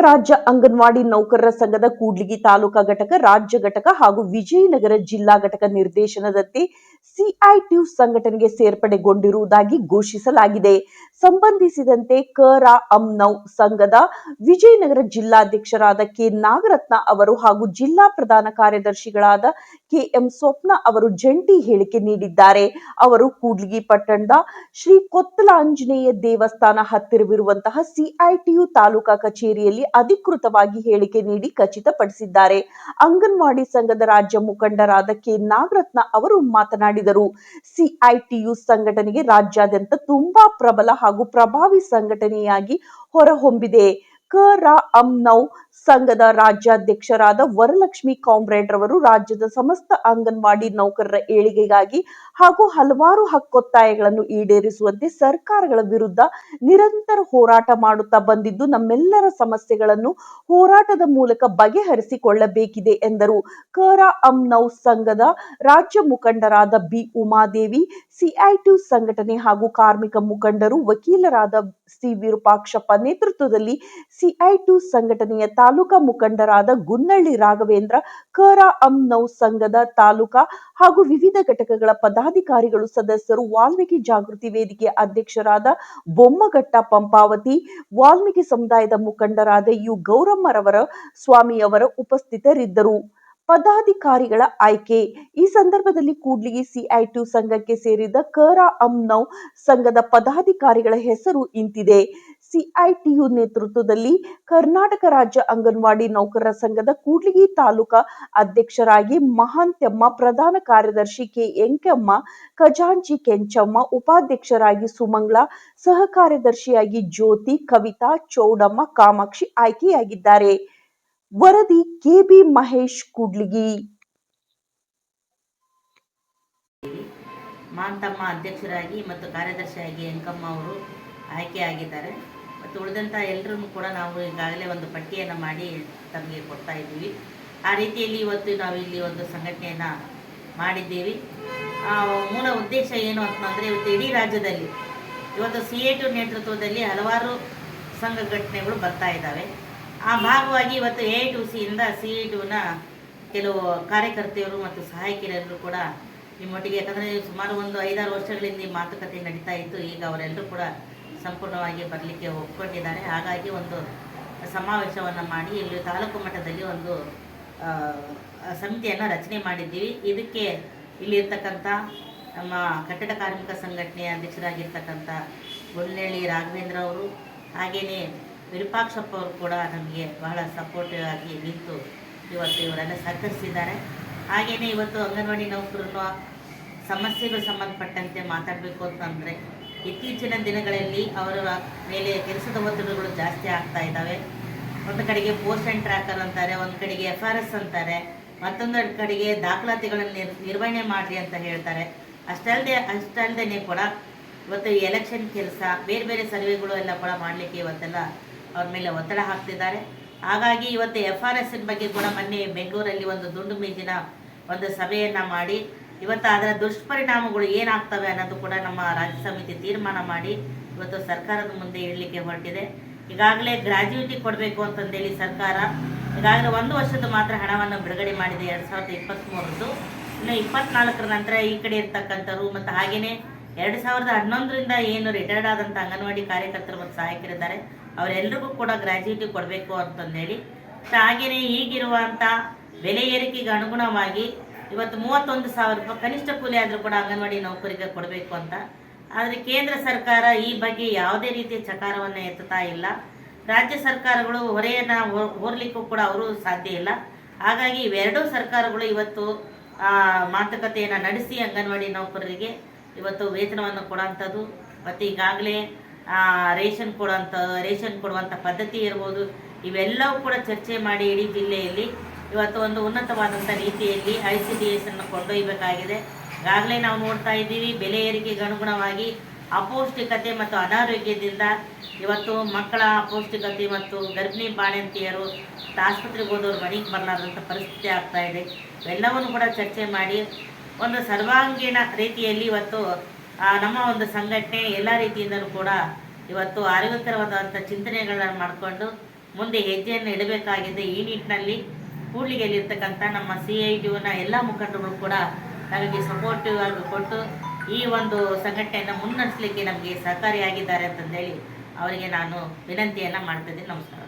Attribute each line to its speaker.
Speaker 1: ರಾಜ್ಯ ಅಂಗನವಾಡಿ ನೌಕರರ ಸಂಘದ ಕೂಡ್ಲಿಗಿ ತಾಲೂಕಾ ಘಟಕ, ರಾಜ್ಯ ಘಟಕ ಹಾಗೂ ವಿಜಯನಗರ ಜಿಲ್ಲಾ ಘಟಕ ನಿರ್ದೇಶನದಂತೆ ಸಿಐಟಿಯು ಸಂಘಟನೆಗೆ ಸೇರ್ಪಡೆಗೊಂಡಿರುವುದಾಗಿ ಘೋಷಿಸಲಾಗಿದೆ. ಸಂಬಂಧಿಸಿದಂತೆ ಕರಾ ಅಂನೌ ಸಂಘದ ವಿಜಯನಗರ ಜಿಲ್ಲಾಧ್ಯಕ್ಷರಾದ ಕೆ, ನಾಗರತ್ನ ಅವರು ಹಾಗೂ ಜಿಲ್ಲಾ ಪ್ರಧಾನ ಕಾರ್ಯದರ್ಶಿಗಳಾದ ಕೆಎಂ ಸ್ವಪ್ನ ಅವರು ಜಂಟಿ ಹೇಳಿಕೆ ನೀಡಿದ್ದಾರೆ. ಅವರು ಕೂಡ್ಲಿಗಿ ಪಟ್ಟಣದ ಶ್ರೀ ಕೊತ್ತಲಾಂಜನೇಯ ದೇವಸ್ಥಾನ ಹತ್ತಿರವಿರುವಂತಹ ಸಿಐಟಿಯು ತಾಲೂಕಾ ಕಚೇರಿಯಲ್ಲಿ ಅಧಿಕೃತವಾಗಿ ಹೇಳಿಕೆ ನೀಡಿ ಖಚಿತಪಡಿಸಿದ್ದಾರೆ. ಅಂಗನವಾಡಿ ಸಂಘದ ರಾಜ್ಯ ಮುಖಂಡರಾದ ಕೆ. ನಾಗರತ್ನ ಅವರು ಮಾತನಾಡಿದರು. ಸಿಐಟಿಯು ಸಂಘಟನೆಗೆ ರಾಜ್ಯಾದ್ಯಂತ ತುಂಬಾ ಪ್ರಬಲ ಹಾಗೂ ಪ್ರಭಾವಿ ಸಂಘಟನೆಯಾಗಿ ಹೊರಹೊಮ್ಮಿದೆ. ಕ ರಾ ಅಮ್ನೌ ಸಂಘದ ರಾಜ್ಯಾಧ್ಯಕ್ಷರಾದ ವರಲಕ್ಷ್ಮಿ ಕಾಮ್ರೇಡ್ ರವರು ರಾಜ್ಯದ ಸಮಸ್ತ ಅಂಗನವಾಡಿ ನೌಕರರ ಏಳಿಗೆಗಾಗಿ ಹಾಗೂ ಹಲವಾರು ಹಕ್ಕೊತ್ತಾಯಗಳನ್ನು ಈಡೇರಿಸುವಂತೆ ಸರ್ಕಾರಗಳ ವಿರುದ್ಧ ನಿರಂತರ ಹೋರಾಟ ಮಾಡುತ್ತಾ ಬಂದಿದ್ದು, ನಮ್ಮೆಲ್ಲರ ಸಮಸ್ಯೆಗಳನ್ನು ಹೋರಾಟದ ಮೂಲಕ ಬಗೆಹರಿಸಿಕೊಳ್ಳಬೇಕಿದೆ ಎಂದರು. ಕರಾ ಅಮ್ನೌ ಸಂಘದ ರಾಜ್ಯ ಮುಖಂಡರಾದ ಬಿ. ಉಮಾದೇವಿ ಸಿಐಟಿ ಸಂಘಟನೆ ಹಾಗೂ ಕಾರ್ಮಿಕ ಮುಖಂಡರು, ವಕೀಲರಾದ ಸಿ ವಿರೂಪಾಕ್ಷಪ್ಪ ನೇತೃತ್ವದಲ್ಲಿ ಸಿಐಟಿ ಸಂಘಟನೆಯ ತಾಲೂಕಾ ಮುಖಂಡರಾದ ಗುನ್ನಳ್ಳಿ ರಾಘವೇಂದ್ರ, ಕರ ನೌ ಸಂಘದ ತಾಲೂಕಾ ಹಾಗೂ ವಿವಿಧ ಘಟಕಗಳ ಪದಾಧಿಕಾರಿಗಳು ಸದಸ್ಯರು ವಾಲ್ಮೀಕಿ ಜಾಗೃತಿ ವೇದಿಕೆ ಅಧ್ಯಕ್ಷರಾದ ಬೊಮ್ಮಘಟ್ಟ ಪಂಪಾವತಿ, ವಾಲ್ಮೀಕಿ ಸಮುದಾಯದ ಮುಖಂಡರಾದ ಯು ಗೌರಮ್ಮರವರ ಸ್ವಾಮಿಯವರ ಉಪಸ್ಥಿತರಿದ್ದರು. ಪದಾಧಿಕಾರಿಗಳ ಆಯ್ಕೆ. ಈ ಸಂದರ್ಭದಲ್ಲಿ ಕೂಡ್ಲಿಗಿ ಸಿಐ ಟು ಸಂಘಕ್ಕೆ ಸೇರಿದ ಕರ ಅಮ್ನೌ ಸಂಘದ ಪದಾಧಿಕಾರಿಗಳ ಹೆಸರು ಇಂತಿದೆ. ಸಿಐಟಿಯು ನೇತೃತ್ವದಲ್ಲಿ ಕರ್ನಾಟಕ ರಾಜ್ಯ ಅಂಗನವಾಡಿ ನೌಕರರ ಸಂಘದ ಕೂಡ್ಲಿಗಿ ತಾಲೂಕಾ ಅಧ್ಯಕ್ಷರಾಗಿ ಮಹಾಂತ್ಯಮ್ಮ, ಪ್ರಧಾನ ಕಾರ್ಯದರ್ಶಿ ಕೆ ಎಂಕಮ್ಮ ಖಜಾಂಚಿ ಕೆಂಚಮ್ಮ, ಉಪಾಧ್ಯಕ್ಷರಾಗಿ ಸುಮಂಗ್ಲ ಸಹ ಕಾರ್ಯದರ್ಶಿಯಾಗಿ ಜ್ಯೋತಿ, ಕವಿತಾ ಚೌಡಮ್ಮ ಕಾಮಾಕ್ಷಿ ಆಯ್ಕೆಯಾಗಿದ್ದಾರೆ. ವರದಿ ಕೆಬಿ ಮಹೇಶ್ ಕೂಡ್ಲಿಗಿ.
Speaker 2: ಮಾಂತಮ್ಮ ಅಧ್ಯಕ್ಷರಾಗಿ ಮತ್ತು ಕಾರ್ಯದರ್ಶಿಯಾಗಿ ಎಂಕಮ್ಮ ಅವರು ಆಯ್ಕೆಯಾಗಿದ್ದಾರೆ ಮತ್ತು ಉಳಿದಂಥ ಎಲ್ಲರನ್ನು ಕೂಡ ನಾವು ಈಗಾಗಲೇ ಒಂದು ಪಟ್ಟಿಯನ್ನು ಮಾಡಿ ತಮಗೆ ಕೊಡ್ತಾ ಇದ್ದೀವಿ. ಆ ರೀತಿಯಲ್ಲಿ ಇವತ್ತು ನಾವು ಇಲ್ಲಿ ಒಂದು ಸಂಘಟನೆಯನ್ನು ಮಾಡಿದ್ದೀವಿ. ಮೂಲ ಉದ್ದೇಶ ಏನು ಅಂತಂದರೆ ಇವತ್ತು ಇಡೀ ರಾಜ್ಯದಲ್ಲಿ, ಇವತ್ತು ಸಿ ಎ ಟು ನೇತೃತ್ವದಲ್ಲಿ ಹಲವಾರು ಸಂಘಟನೆಗಳು ಬರ್ತಾ ಇದ್ದಾವೆ. ಆ ಭಾಗವಾಗಿ ಇವತ್ತು ಎ ಟು ಸಿಯಿಂದ ಸಿ ಟುನ ಕೆಲವು ಕಾರ್ಯಕರ್ತೆಯರು ಮತ್ತು ಸಹಾಯಕಿಯರೆಲ್ಲರೂ ಕೂಡ ನಿಮ್ಮೊಟ್ಟಿಗೆ ಯಾಕಂದರೆ ಸುಮಾರು ಒಂದು ಐದಾರು ವರ್ಷಗಳಿಂದ ಈ ಮಾತುಕತೆ ನಡೀತಾ ಇತ್ತು, ಈಗ ಅವರೆಲ್ಲರೂ ಕೂಡ ಸಂಪೂರ್ಣವಾಗಿ ಬರಲಿಕ್ಕೆ ಒಪ್ಕೊಂಡಿದ್ದಾರೆ. ಹಾಗಾಗಿ ಒಂದು ಸಮಾವೇಶವನ್ನು ಮಾಡಿ ಇಲ್ಲಿ ತಾಲೂಕು ಮಟ್ಟದಲ್ಲಿ ಒಂದು ಸಮಿತಿಯನ್ನು ರಚನೆ ಮಾಡಿದ್ದೀವಿ. ಇದಕ್ಕೆ ಇಲ್ಲಿರ್ತಕ್ಕಂಥ ನಮ್ಮ ಕಟ್ಟಡ ಕಾರ್ಮಿಕ ಸಂಘಟನೆಯ ಅಧ್ಯಕ್ಷರಾಗಿರ್ತಕ್ಕಂಥ ಗುಂಡ್ನಳ್ಳಿ ರಾಘವೇಂದ್ರ ಅವರು ಹಾಗೆಯೇ ವಿರೂಪಾಕ್ಷಪ್ಪ ಅವರು ಕೂಡ ನಮಗೆ ಬಹಳ ಸಪೋರ್ಟಿವ್ ಆಗಿ ನಿಂತು ಇವತ್ತು ಇವರನ್ನು ಸಹಕರಿಸಿದ್ದಾರೆ ಹಾಗೆಯೇ ಇವತ್ತು ಅಂಗನವಾಡಿ ನೌಕರರು ಸಮಸ್ಯೆಗಳು ಸಂಬಂಧಪಟ್ಟಂತೆ ಮಾತಾಡಬೇಕು ಅಂತಂದರೆ ಇತ್ತೀಚಿನ ದಿನಗಳಲ್ಲಿ ಅವರ ಮೇಲೆ ಕೆಲಸದ ಒತ್ತಡಗಳು ಜಾಸ್ತಿ ಆಗ್ತಾ ಇದ್ದಾವೆ. ಒಂದು ಕಡೆಗೆ ಪೋಸ್ಟ್ ಆ್ಯಂಡ್ ಟ್ರ್ಯಾಕರ್ ಅಂತಾರೆ, ಒಂದು ಕಡೆಗೆ ಎಫ್ ಆರ್ ಎಸ್ ಅಂತಾರೆ ಮತ್ತೊಂದು ಕಡೆಗೆ ದಾಖಲಾತಿಗಳನ್ನು ನಿರ್ ನಿರ್ವಹಣೆ ಮಾಡಿರಿ ಅಂತ ಹೇಳ್ತಾರೆ. ಅಷ್ಟಲ್ಲದೆ ಅಷ್ಟಲ್ಲದೆ ಕೂಡ ಇವತ್ತು ಎಲೆಕ್ಷನ್ ಕೆಲಸ, ಬೇರೆ ಬೇರೆ ಸರ್ವೆಗಳು ಎಲ್ಲ ಕೂಡ ಮಾಡಲಿಕ್ಕೆ ಇವತ್ತೆಲ್ಲ ಅವ್ರ ಮೇಲೆ ಒತ್ತಡ ಹಾಕ್ತಿದ್ದಾರೆ. ಹಾಗಾಗಿ ಇವತ್ತು ಎಫ್ ಆರ್ ಎಸ್ ಬಗ್ಗೆ ಕೂಡ ಮೊನ್ನೆ ಬೆಂಗಳೂರಲ್ಲಿ ಒಂದು ದುಂಡು ಮೇಜಿನ ಒಂದು ಸಭೆಯನ್ನು ಮಾಡಿ, ಇವತ್ತು ಅದರ ದುಷ್ಪರಿಣಾಮಗಳು ಏನಾಗ್ತವೆ ಅನ್ನೋದು ಕೂಡ ನಮ್ಮ ರಾಜ್ಯ ಸಮಿತಿ ತೀರ್ಮಾನ ಮಾಡಿ ಇವತ್ತು ಸರ್ಕಾರದ ಮುಂದೆ ಇಡಲಿಕ್ಕೆ ಹೊರಟಿದೆ. ಈಗಾಗಲೇ ಗ್ರಾಜ್ಯುಟಿ ಕೊಡಬೇಕು ಅಂತಂದೇಳಿ ಸರ್ಕಾರ, ಈಗಾಗಲೇ ಒಂದು ವರ್ಷದ ಮಾತ್ರ ಹಣವನ್ನು ಬಿಡುಗಡೆ ಮಾಡಿದೆ, ಎರಡು ಸಾವಿರದ ಇಪ್ಪತ್ತ್ಮೂರದ್ದು ಇನ್ನು ಇಪ್ಪತ್ನಾಲ್ಕರ ನಂತರ ಈ ಕಡೆ ಇರ್ತಕ್ಕಂಥವ್ರು ಮತ್ತು ಹಾಗೆಯೇ ಎರಡು ಸಾವಿರದ ಹನ್ನೊಂದರಿಂದ ಏನು ರಿಟೈರ್ಡ್ ಆದಂಥ ಅಂಗನವಾಡಿ ಕಾರ್ಯಕರ್ತರು ಮತ್ತು ಸಹಾಯಕರಿದ್ದಾರೆ ಅವರೆಲ್ಲರಿಗೂ ಕೂಡ ಗ್ರ್ಯಾಜುಯಿಟಿ ಕೊಡಬೇಕು ಅಂತಂದೇಳಿ ಹಾಗೆಯೇ ಈಗಿರುವಂಥ ಬೆಲೆ ಏರಿಕೆಗೆ ಅನುಗುಣವಾಗಿ ಇವತ್ತು ಮೂವತ್ತೊಂದು ಸಾವಿರ ರೂಪಾಯಿ ಕನಿಷ್ಠ ಕೂಲಿ ಆದರೂ ಕೂಡ ಅಂಗನವಾಡಿ ನೌಕರಿಗೆ ಕೊಡಬೇಕು ಅಂತ. ಆದರೆ ಕೇಂದ್ರ ಸರ್ಕಾರ ಈ ಬಗ್ಗೆ ಯಾವುದೇ ರೀತಿಯ ಚಕಾರವನ್ನು ಎತ್ತುತ್ತಾ ಇಲ್ಲ. ರಾಜ್ಯ ಸರ್ಕಾರಗಳು ಹೊರೆಯನ್ನು ಹೋರ್ಲಿಕ್ಕೂ ಕೂಡ ಅವರು ಸಾಧ್ಯ ಇಲ್ಲ. ಹಾಗಾಗಿ ಇವೆರಡೂ ಸರ್ಕಾರಗಳು ಇವತ್ತು ಮಾತುಕತೆಯನ್ನು ನಡೆಸಿ ಅಂಗನವಾಡಿ ನೌಕರರಿಗೆ ಇವತ್ತು ವೇತನವನ್ನು ಕೊಡುವಂಥದ್ದು ಮತ್ತು ಈಗಾಗಲೇ ರೇಷನ್ ಕೊಡುವಂಥ ರೇಷನ್ ಕೊಡುವಂಥ ಪದ್ಧತಿ ಇರ್ಬೋದು, ಇವೆಲ್ಲವೂ ಕೂಡ ಚರ್ಚೆ ಮಾಡಿ ಇಡೀ ಜಿಲ್ಲೆಯಲ್ಲಿ ಇವತ್ತು ಒಂದು ಉನ್ನತವಾದಂಥ ರೀತಿಯಲ್ಲಿ ಐ ಸಿ ಡಿ ಎಸ್ ಅನ್ನು ಕೊಂಡೊಯ್ಯಬೇಕಾಗಿದೆ. ಈಗಾಗಲೇ ನಾವು ನೋಡ್ತಾ ಇದ್ದೀವಿ, ಬೆಲೆ ಏರಿಕೆಗೆ ಅನುಗುಣವಾಗಿ ಅಪೌಷ್ಟಿಕತೆ ಮತ್ತು ಅನಾರೋಗ್ಯದಿಂದ ಇವತ್ತು ಮಕ್ಕಳ ಅಪೌಷ್ಟಿಕತೆ ಮತ್ತು ಗರ್ಭಿಣಿ ಬಾಣಂತಿಯರು ಆಸ್ಪತ್ರೆಗೆ ಹೋದವರು ಮನೆಗೆ ಬರಲಾರದಂಥ ಪರಿಸ್ಥಿತಿ ಆಗ್ತಾ ಇದೆ. ಎಲ್ಲವನ್ನು ಕೂಡ ಚರ್ಚೆ ಮಾಡಿ ಒಂದು ಸರ್ವಾಂಗೀಣ ರೀತಿಯಲ್ಲಿ ಇವತ್ತು ನಮ್ಮ ಒಂದು ಸಂಘಟನೆ ಎಲ್ಲ ರೀತಿಯಿಂದಲೂ ಕೂಡ ಇವತ್ತು ಆರೋಗ್ಯಕರವಾದಂಥ ಚಿಂತನೆಗಳನ್ನು ಮಾಡಿಕೊಂಡು ಮುಂದೆ ಹೆಜ್ಜೆಯನ್ನು ಇಡಬೇಕಾಗಿದೆ. ಈ ನಿಟ್ಟಿನಲ್ಲಿ ಕೂಡ್ಲಿಗೆಯಲ್ಲಿರ್ತಕ್ಕಂಥ ನಮ್ಮ ಸಿ ಐ ಟಿಯುನ ಎಲ್ಲ ಮುಖಂಡರುಗಳು ಕೂಡ ನಮಗೆ ಸಪೋರ್ಟಿವ್ ಆಗಿ ಕೊಟ್ಟು ಈ ಒಂದು ಸಂಘಟನೆಯನ್ನು ಮುನ್ನಡೆಸಲಿಕ್ಕೆ ನಮಗೆ ಸಹಕಾರಿಯಾಗಿದ್ದಾರೆ ಅಂತಂದೇಳಿ ಅವರಿಗೆ ನಾನು ವಿನಂತಿಯನ್ನು ಮಾಡ್ತಿದ್ದೀನಿ. ನಮಸ್ಕಾರ.